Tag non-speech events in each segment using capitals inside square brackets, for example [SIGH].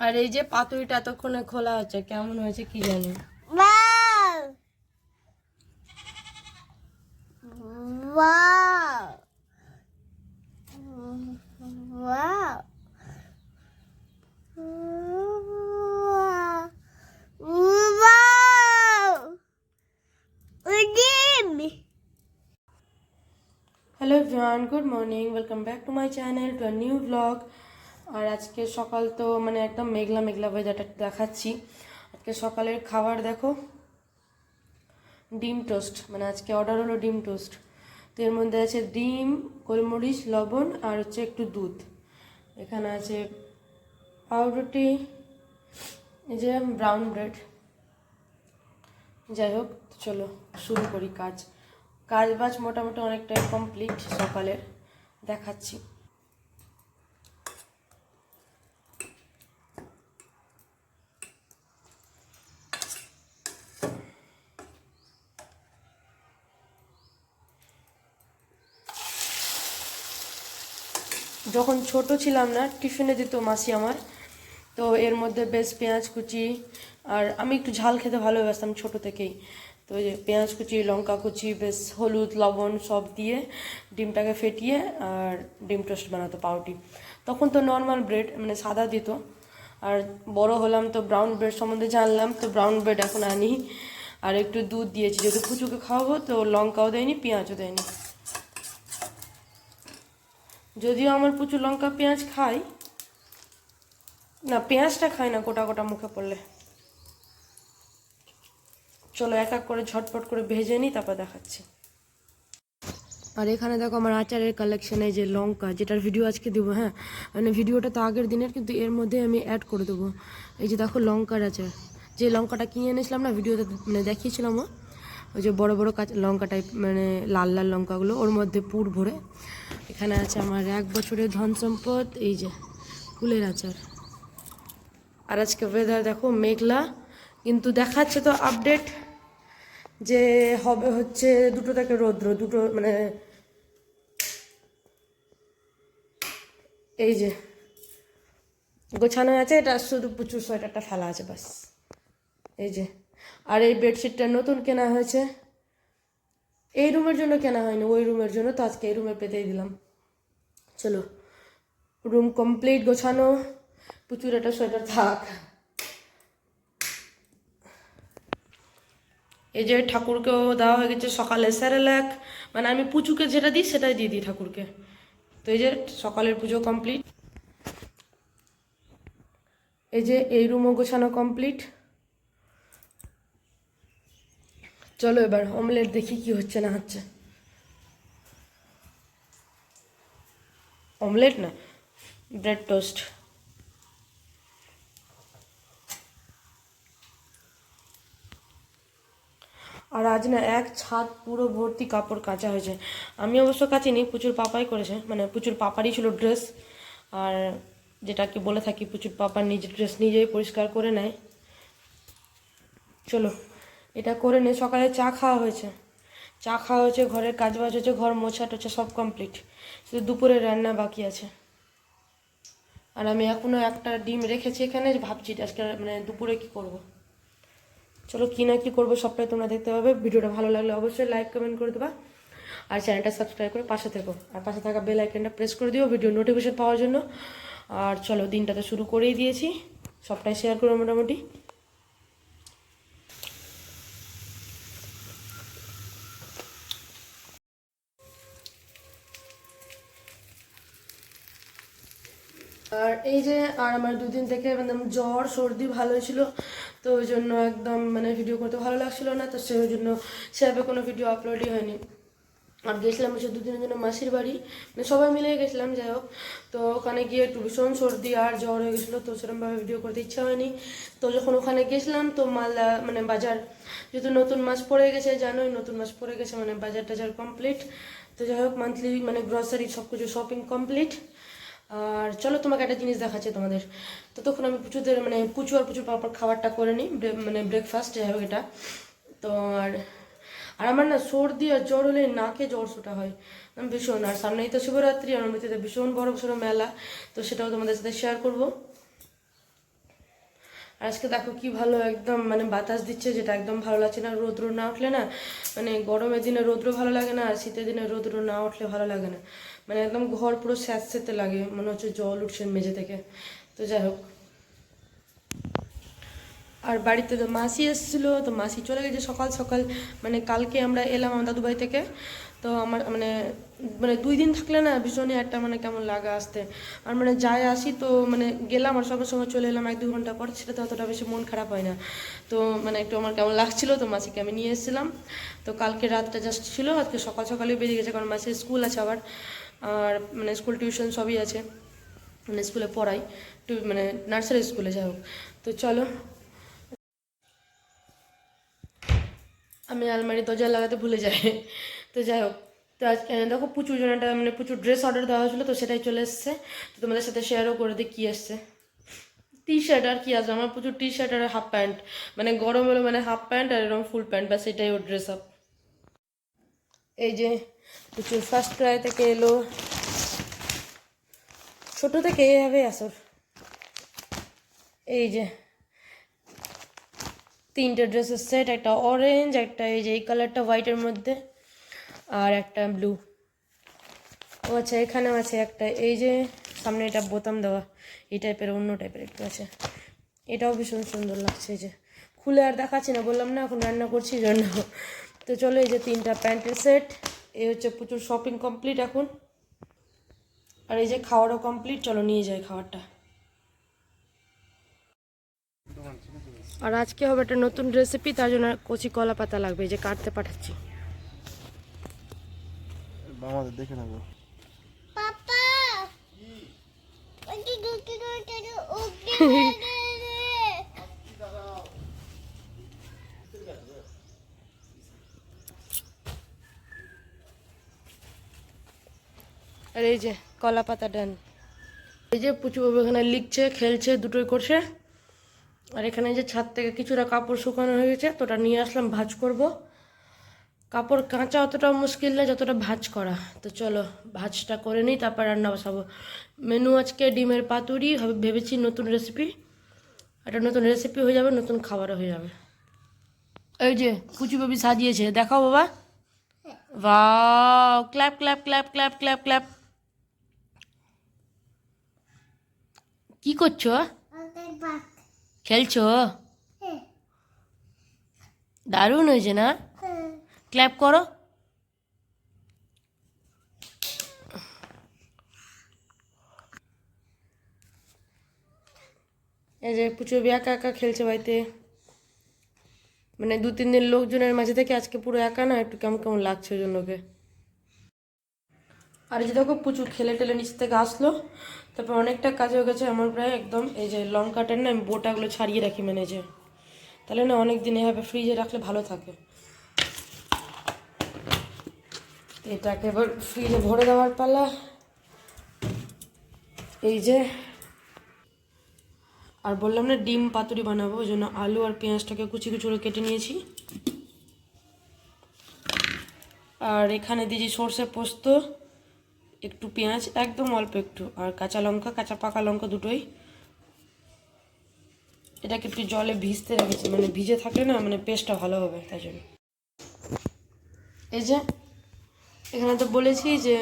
আর এই যে পাতুরিটা এতক্ষণে খোলা হচ্ছে কেমন হয়েছে কি জানি! Hello everyone good morning welcome back to my channel to new vlog আর আজকে সকাল তো মানে একদম মেঘলা মেঘলা ওয়েদারটা দেখাচ্ছি। আজকে সকালের খাবার দেখো, ডিম টোস্ট। মানে আজকে অর্ডার হলো ডিম টোস্ট। তো এর মধ্যে আছে ডিম, গোলমরিচ, লবণ আর হচ্ছে একটু দুধ। এখানে আছে পাউরুটি, এই যে ব্রাউন ব্রেড যাই হোক চলো শুরু করি কাজ। কাজ বাজ মোটামুটি অনেকটাই কমপ্লিট সকালের। দেখাচ্ছি। যখন ছোট ছিলাম না, টিফিনে দিত মাসি আমার। তো এর মধ্যে বেশ পেঁয়াজ কুচি, আর আমি একটু ঝাল খেতে ভালোবাসতাম ছোট থেকেই। তো যে পেঁয়াজ কুচি, লঙ্কা কুচি, বেশ হলুদ, লবণ সব দিয়ে ডিমটাকে ফেটিয়ে আর ডিম টোস্ট বানাতো, পাউটি। তখন তো নর্মাল ব্রেড মানে সাদা দিত। আর বড় হলাম তো ব্রাউন ব্রেড সম্বন্ধে জানলাম, তো ব্রাউন ব্রেড এখন আনি। আর একটু দুধ দিয়েছি, যেহেতু কুচুকে খাওয়াবো, তো লঙ্কাও দেয়নি, পেঁয়াজও দেয়নি। যদিও আমার প্রচুর লঙ্কা পেঁয়াজ খাই, না, পেঁয়াজটা খাই না গোটা গোটা মুখে পড়লে। চলো এক এক করে ঝটপট করে ভেজে নিই, তারপর দেখাচ্ছি। আর এখানে দেখো আমার আচারের কালেকশন যে লঙ্কা, যেটার ভিডিও আজকে দেবো হ্যাঁ? মানে ভিডিওটা তো আগের দিনের, কিন্তু এর মধ্যে আমি অ্যাড করে দেবো। এই যে দেখো লঙ্কার আচার। যে লঙ্কাটা কিনে এনেছিলাম না ভিডিওতে মানে দেখিয়েছিলাম ওই যে বড় বড় কাঁচা লঙ্কা টাইপ মানে লাল লাল লঙ্কাগুলো ওর মধ্যে পুর ভরে। এখানে আছে আমার এক বছরের ধন সম্পদ, এই যে ফুলের আচার। আর আজকে ওয়েদার দেখো মেঘলা, কিন্তু দেখাচ্ছে তো আপডেট যে হবে হচ্ছে দুটো থেকে রৌদ্র, দুটো মানে এই যে গোছানো আছে, এটা শুধু প্রচুর সোয়েটারটা ফেলা আছে, বাস। এই যে আর এই বেডশিটটা নতুন কেনা হয়েছে। এই রুমের জন্য কেনা হয়নি, ওই রুমের জন্য তো আজকে এই রুমে পেতেই দিলাম। চলো, রুম কমপ্লিট গোছানো, প্রচুর একটা সোয়েটার থাক। এই যে ঠাকুরকেও দেওয়া হয়ে গেছে সকালে স্যারেলাক। মানে আমি পুচুকে যেটা দিই সেটাই দিয়ে দিই ঠাকুরকে। তো এই যে সকালের পুজো কমপ্লিট। এই যে এই রুমও গোছানো কমপ্লিট। চলো এবার অমলেট দেখি কি হচ্ছে না হচ্ছে। অমলেট না? ব্রেড টোস্ট আর আজ না এক ছাদ পুরো ভর্তি কাপড় কাচা হয়েছে। আমি অবশ্য কাচিনি, প্রচুর পাপাই করেছে মানে প্রচুর পাপারই ছিল ড্রেস আর যেটাকে বলে থাকি, প্রচুর পাপার নিজের ড্রেস নিজেই পরিষ্কার করে নেয়। চলো। এটা করে নে সকালে চা খাওয়া হয়েছে। চা খাওয়া হয়েছে, ঘরের কাজ বাজ হয়েছে, ঘর মোছা টোছা সব কমপ্লিট শুধু দুপুরে রান্না বাকি আছে। আর আমি এখনও একটা ডিম রেখেছি এখানে, ভাবছি আজকে মানে দুপুরে কি করব। চলো কী না কী করব সবটাই তোমরা দেখতে পাবে। ভিডিওটা ভালো লাগলে অবশ্যই লাইক কমেন্ট করে দেবা। আর চ্যানেলটা সাবস্ক্রাইব করে পাশে থেকো। আর পাশে থাকা বেল আইকনটা প্রেস করে দিও ভিডিও নোটিফিকেশন পাওয়ার জন্য। আর চলো দিনটা তো শুরু করেই দিয়েছি। সবটাই শেয়ার করো মোটামুটি। আর এই যে, আর আমার দুদিন থেকে মানে জ্বর, সর্দি ভালো ছিল তো ওই জন্য একদম মানে ভিডিও করতে ভালো লাগছিল না, তো সেই জন্য সেভাবে কোনো ভিডিও আপলোডই হয়নি। আর গেছিলাম হচ্ছে দুদিনের জন্য মাসির বাড়ি মানে সবাই মিলে গেছিলাম, যাই হোক। তো ওখানে গিয়ে একটু ভীষণ সর্দি আর জ্বর হয়ে গেছিল, তো সেরকমভাবে ভিডিও করতে ইচ্ছা হয়নি। তো যখন ওখানে গেছিলাম, তো মালদা মানে বাজার, যেহেতু নতুন মাস পড়ে গেছে, জানোই নতুন মাস পড়ে গেছে মানে বাজার টাজার কমপ্লিট তো যাই হোক মান্থলি মানে গ্রসারি সব কিছু শপিং কমপ্লিট আর চলো তোমাকে একটা জিনিস দেখাচ্ছে তোমাদের। তো তখন আমি প্রচুরদের মানে প্রচুর আর প্রচুর পরপর খাবারটা করে নিই মানে ব্রেকফাস্ট যাই হোক এটা। তো আর আর আমার না সর্দি আর জ্বর হলে নাকে জ্বর শোটা হয়। ভীষণ, আর সামনেই তো শিবরাত্রি, আর অমৃতিতে ভীষণ বড় সড়ো মেলা, তো সেটাও তোমাদের সাথে শেয়ার করব। আর আজকে দেখো কি ভালো একদম মানে বাতাস দিচ্ছে, যেটা একদম ভালো লাগছে না। রৌদ্র না উঠলে না মানে গরমের দিনে রৌদ্র ভালো লাগে না, আর শীতের দিনে রৌদ্র না উঠলে ভালো লাগে না। মানে একদম ঘর পুরো স্যাঁতস্যাঁতে লাগে, মনে হচ্ছে জল উঠছে মেঝে থেকে। তো যাই হোক। আর বাড়িতে তো মাসি এসেছিল, তো মাসি চলে গেছে সকাল সকাল। মানে কালকে আমরা এলাম আমার দাদু বাড়ি থেকে। তো আমার মানে মানে দুই দিন থাকলে না ভীষণই একটা মানে কেমন লাগা আসতে। আর মানে যাই আসি তো মানে গেলাম আর সঙ্গে সঙ্গে চলে এলাম এক দু ঘণ্টা পর সেটা তো অতটা বেশি মন খারাপ হয় না। তো মানে একটু আমার কেমন লাগছিল, তো মাসিকে আমি নিয়ে এসেছিলাম। তো কালকে রাতটা জাস্ট ছিল, আজকে সকাল সকালে বেরিয়ে গেছে, কারণ মাসির স্কুল আছে আবার। আর মানে স্কুল টিউশন সবই আছে। মানে স্কুলে পড়াই। মানে নার্সারি স্কুলে যাই হোক। তো চলো। আমি আলমারি দরজা লাগাতে ভুলে যাই। তো যাই হোক। তো আজকে, দেখো প্রচুর জন একটা মানে প্রচুর ড্রেস অর্ডার দেওয়া হয়েছিলো, তো সেটাই চলে এসছে। তো তোমাদের সাথে শেয়ারও করে দিই কী এসছে। টি শার্ট আর কি আসবে আমার প্রচুর টি শার্ট আর হাফ প্যান্ট মানে গরম হলো মানে হাফ প্যান্ট আর এরকম ফুল প্যান্ট ব্যাস এটাই ওর ড্রেস আপ এই যে প্রচুর ফার্স্ট ক্রাই থেকে এলো। ছোট থেকে এভাবে আসর এই যে, তিনটে ড্রেসের সেট একটা অরেঞ্জ একটা এই যে এই কালারটা হোয়াইটের মধ্যে, আর একটা ব্লু ও আচ্ছা এখানেও আছে একটা, এই যে সামনে এটা বোতাম দেওয়া, এই টাইপের অন্য টাইপের একটু আছে। এটাও ভীষণ সুন্দর লাগছে যে। খুলে আর দেখাচ্ছি না, বললাম না, এখন রান্না করছি, জন্য। তো চলো এই যে তিনটা প্যান্টের সেট এই হচ্ছে প্রচুর শপিং কমপ্লিট এখন। আর এই যে খাওয়ারও কমপ্লিট চলো নিয়ে যাই খাওয়ারটা আর আজকে হবে একটা নতুন রেসিপি তার জন্য কচি কলা পাতা লাগবে এই যে কাটতে পাঠাচ্ছি। আমাদের দেখে নেব। পাপা [LAUGHS] ওকে দুটো দুটো ওকে আর এই যে কলা পাতা ডান। এই যে পুচু বাবু এখানে লিখছে খেলছে দুটোই করছে। আর এখানে এই যে ছাদ থেকে কিছুটা কাপড় শুকানো হয়ে গেছে তো ওটা নিয়ে আসলাম ভাঁজ করব। কাপড় কাঁচা অতটা মুশকিল না যতটা ভাঁজ করা। তো চলো ভাঁজটা করে নিই তারপর রান্না বসাবো। মেনু আজকে ডিমের পাতুরি হবে ভেবেছি নতুন রেসিপি একটা নতুন রেসিপি হয়ে যাবে নতুন খাবারও হয়ে যাবে। এই যে কুচি বাবি সাজিয়েছে দেখাও বাবা। Wow clap clap clap clap clap clap কি করছ? খেলছো? দারুণ হয়েছে না? ক্ল্যাপ করো। এই যে পুচো একা একা খেলছে বাড়িতে। মানে দু তিন দিন লোকজনের মাঝে থেকে আজকে পুরো একা না একটু কেমন কেমন লাগছে ওই জন্য ওকে। আর যে দেখো প্রচুর খেলে টেলে নিচ থেকে আসলো। তারপর অনেকটা কাজ হয়ে গেছে, আমার প্রায় একদম এই যে লঙ্কাটার না, আমি বোটাগুলো ছাড়িয়ে রাখি মানে যে, তাহলে না অনেক দিন এভাবে ফ্রিজে রাখলে ভালো থাকে। এটাকে এবার ফ্রিজে ভরে দেওয়ার পালা। এই যে, আর বললাম না ডিম পাতুরি বানাবো, ওই জন্য আলু আর পেঁয়াজটাকে কুচি কুচি করে কেটে নিয়েছি। আর এখানে দিয়েছি সর্ষে পোস্ত একটু পেঁয়াজ, একদম অল্প একটু, আর কাঁচা লঙ্কা, কাঁচা পাকা লঙ্কা দুটোই। এটাকে একটু জলে ভিজতে রেখেছি মানে ভিজে থাকলে না মানে পেস্টটা ভালো হবে, তাই জন্য। এই যে, এখানে তো বলেছি যে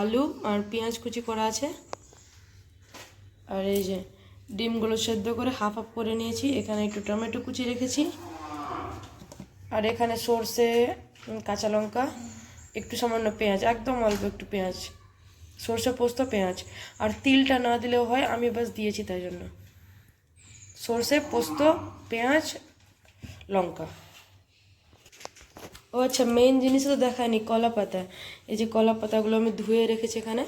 আলু আর পেঁয়াজ কুচি করা আছে। আর এই যে, ডিমগুলো সেদ্ধ করে হাফ হাফ করে নিয়েছি, এখানে একটু টমেটো কুচি রেখেছি। আর এখানে সর্ষে কাঁচা লঙ্কা একটু সামান্য পেঁয়াজ, একদম অল্প একটু পেঁয়াজ, সর্ষে পোস্ত, পেঁয়াজ। আর তিলটা না দিলেও হয়, আমি বাস দিয়েছি তাই জন্য। সর্ষে, পোস্ত, পেঁয়াজ, লঙ্কা। ও আচ্ছা মেন জিনিস তো দেখায়নি, কলা পাতা। এই যে কলা পাতাগুলো আমি ধুয়ে রেখেছি এখানে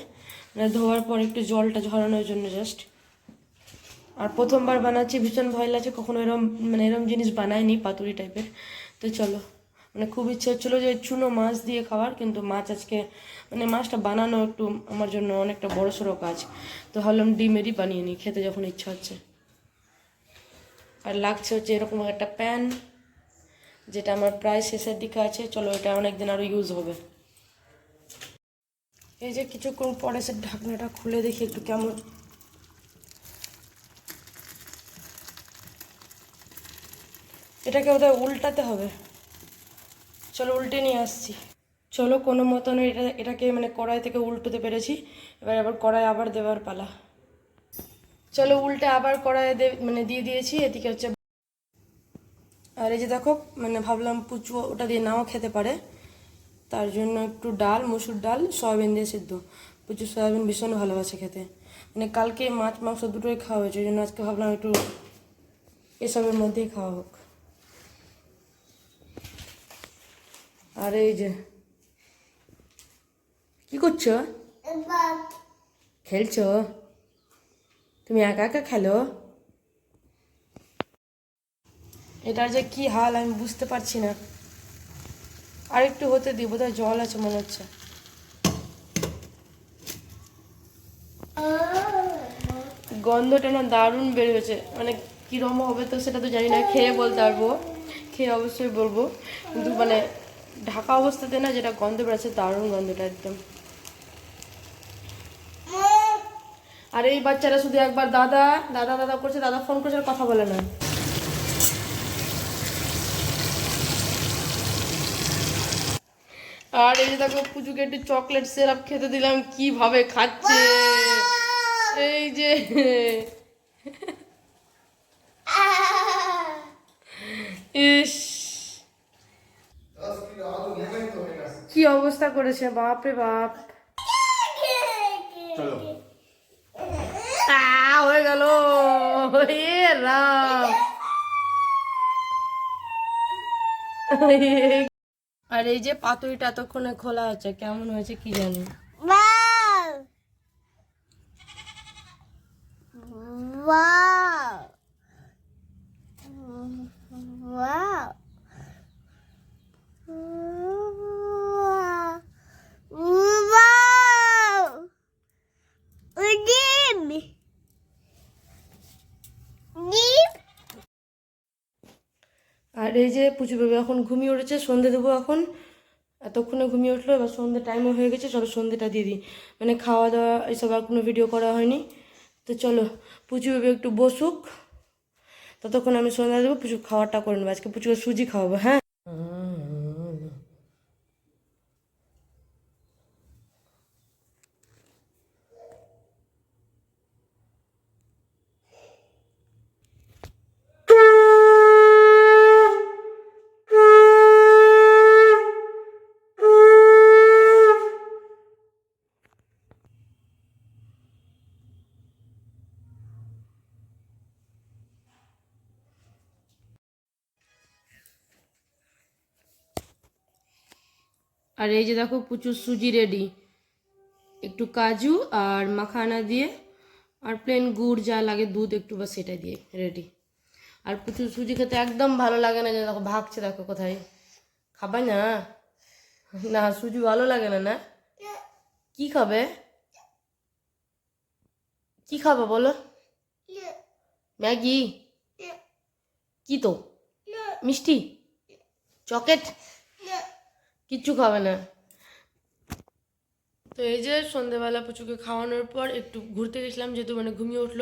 মানে ধোয়ার পর একটু জলটা ঝরানোর জন্য জাস্ট আর প্রথমবার বানাচ্ছি, ভীষণ ভয় লাগছে, কখনো এরম মানে এরম জিনিস বানায়নি পাতুরি টাইপের তো চলো। মানে খুব ইচ্ছে হচ্ছিল যে চুনো মাছ দিয়ে খাওয়ার, কিন্তু মাছ আজকে মানে মাছটা বানানো একটু আমার জন্য অনেকটা বড় সড়ো কাজ। তো ভাবলাম ডিমেরই বানিয়ে নিই, খেতে যখন ইচ্ছা হচ্ছে। আর লাগছে হচ্ছে এরকম একটা প্যান, যেটা আমার প্রায় শেষের দিকে আছে। চলো এটা অনেক দিন আরও ইউজ হবে। এই যে কিছুক্ষণ পরে সে ঢাকনাটা খুলে দেখি একটু কেমন। এটাকে ওদের উল্টাতে হবে। চলো উল্টে নিয়ে আসছি। চলো কোনো মতন এটা, এটাকে মানে কড়াই থেকে উল্টোতে পেরেছি। এবার আবার কড়াই আবার দেওয়ার পালা। চলো উল্টে আবার কড়াইয়ে মানে দিয়ে দিয়েছি, এদিকে হচ্ছে আর এই যে দেখো মানে ভাবলাম পুচু ওটা দিয়ে নাও খেতে পারে। তার জন্য একটু ডাল, মুসুর ডাল, সয়াবিন দিয়ে সিদ্ধ। পুচু সয়াবিন ভীষণ ভালোবাসে খেতে। মানে কালকে মাছ, মাংস দুটোই খাওয়া হয়েছে, ওই জন্য আজকে ভাবলাম একটু এসবের মধ্যেই খাওয়া হোক। আর এই যে। কি করছ? খেলছো? তুমি একা একা খেলো? এটার যে কি হাল আমি বুঝতে পারছি না। আর একটু হতে দিই বোধহয় জল আছে মনে হচ্ছে। গন্ধটা না দারুণ বেরিয়েছে। মানে কীরকম হবে তো সেটা তো জানি না, খেয়ে বলতে পারব। খেয়ে অবশ্যই বলব। কিন্তু মানে ঢাকা অবস্থাতে না যেটা গন্ধ বেরোচ্ছে দারুণ গন্ধটা একদম। আর এই বাচ্চারা শুধু একবার দাদা দাদা দাদা করছে, দাদা ফোন করছে কথা বলে না। আর এই যে দেখো, পুজোকে একটু চকলেট সিরাপ খেতে দিলাম, কীভাবে খাচ্ছে? এই যে। ইস। কি অবস্থা করেছে? বাপ। রে বাপ আ, হয়ে গেল। রাম আর এই যে পাতুরিটা এতক্ষণে খোলা হচ্ছে কেমন হয়েছে কি জানি। Wow! আর এই যে পুচু বেবি এখন ঘুমিয়ে উঠেছে, সন্ধে দেবো এখন। এতক্ষণে ঘুমিয়ে উঠল, এবার সন্ধে টাইমও হয়ে গেছে, চলো সন্ধেটা দিয়ে দিই। মানে খাওয়া দাওয়া এসব আর কোনো ভিডিও করা হয়নি। তো চলো, পুচু বেবি একটু বসুক। ততক্ষণ আমি সন্ধ্যা দেবো, পুচু খাওয়াটা করে নেব। আজকে পুচুকে সুজি খাওয়াবো হ্যাঁ? আর এই যে দেখো প্রচুর সুজি রেডি একটু কাজু আর মাখানা দিয়ে আর প্লেন গুড় যা লাগে দুধ একটু বা সেটা দিয়ে রেডি আর প্রচুর সুজি খেতে একদম ভালো লাগে না যে দেখো ভাগছে দেখো কোথায়। খাবে না? না, সুজি ভালো লাগে না না? কি খাবে? কি খাবে বলো? ম্যাগি? কি তো? মিষ্টি? চকলেট? কিচ্ছু খাবে না। তো এই যে সন্ধেবেলা পুচুকে খাওয়ানোর পর একটু ঘুরতে গেছিলাম, যেহেতু মানে ঘুমিয়ে উঠল।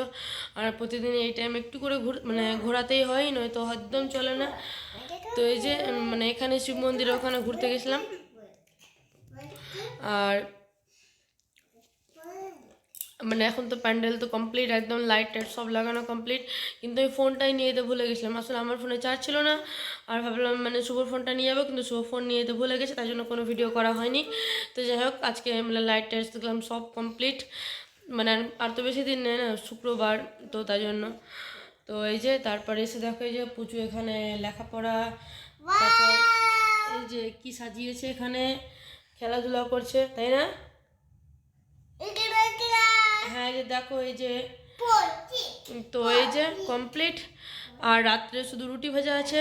আর প্রতিদিন এই টাইম একটু করে ঘুর মানে ঘোরাতেই হয়, নয়তো একদম চলে না। তো এই যে মানে এখানে শিব মন্দিরে ওখানে ঘুরতে গেছিলাম। আর মানে এখন তো প্যান্ডেল তো কমপ্লিট একদম লাইট টাইট সব লাগানো কমপ্লিট কিন্তু আমি ফোনটাই নিয়ে যেতে ভুলে গেছিলাম। আসলে আমার ফোনে চার্জ ছিল না। আর ভাবলাম মানে শুভর ফোনটা নিয়ে যাব, কিন্তু শুভ ফোন নিয়ে যেতে ভুলে গেছে, তাই জন্য কোনো ভিডিও করা হয়নি। তো যাই হোক, আজকে মানে লাইট টাইট দেখলাম, সব কমপ্লিট মানে আর- আর তো বেশি দিন নেই না, শুক্রবার, তো তাই জন্য। তো এই যে, তারপরে এসে দেখো এই যে পুজো এখানে লেখাপড়া, তারপর এই যে কি সাজিয়েছে এখানে, খেলাধুলা করছে, তাই না? হ্যাঁ এই যে দেখো এই যে তো এই যে কমপ্লিট আর রাত্রে শুধু রুটি ভাজা আছে।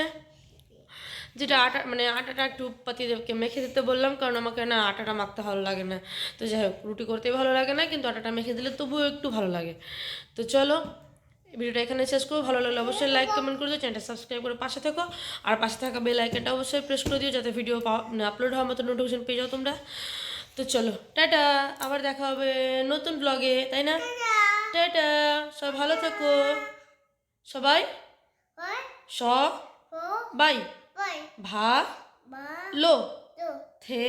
যেটা আটা মানে আটাটা একটু পাতিদেবকে মেখে দিতে বললাম কারণ আমাকে না আটাটা মাখতে ভালো লাগে না। তো যাই হোক রুটি করতেই ভালো লাগে না কিন্তু আটাটা মেখে দিলে তবুও একটু ভালো লাগে। তো চলো ভিডিওটা এখানে শেষ করব। ভালো লাগলে অবশ্যই লাইক কমেন্ট করে দিও চ্যানেলটা সাবস্ক্রাইব করে পাশে থেকো। আর পাশে থাকা বেল আইকনটা অবশ্যই প্রেস করে দিও যাতে ভিডিও পাওয়া মানে আপলোড হওয়ার মতো নোটিফিকেশন পেয়ে যাও তোমরা। তো চলো টাটা আবার দেখা হবে নতুন ব্লগে তাই না? টাটা। সব ভালো থেকো। সবাই? স? বাই। ভা? লো? থে?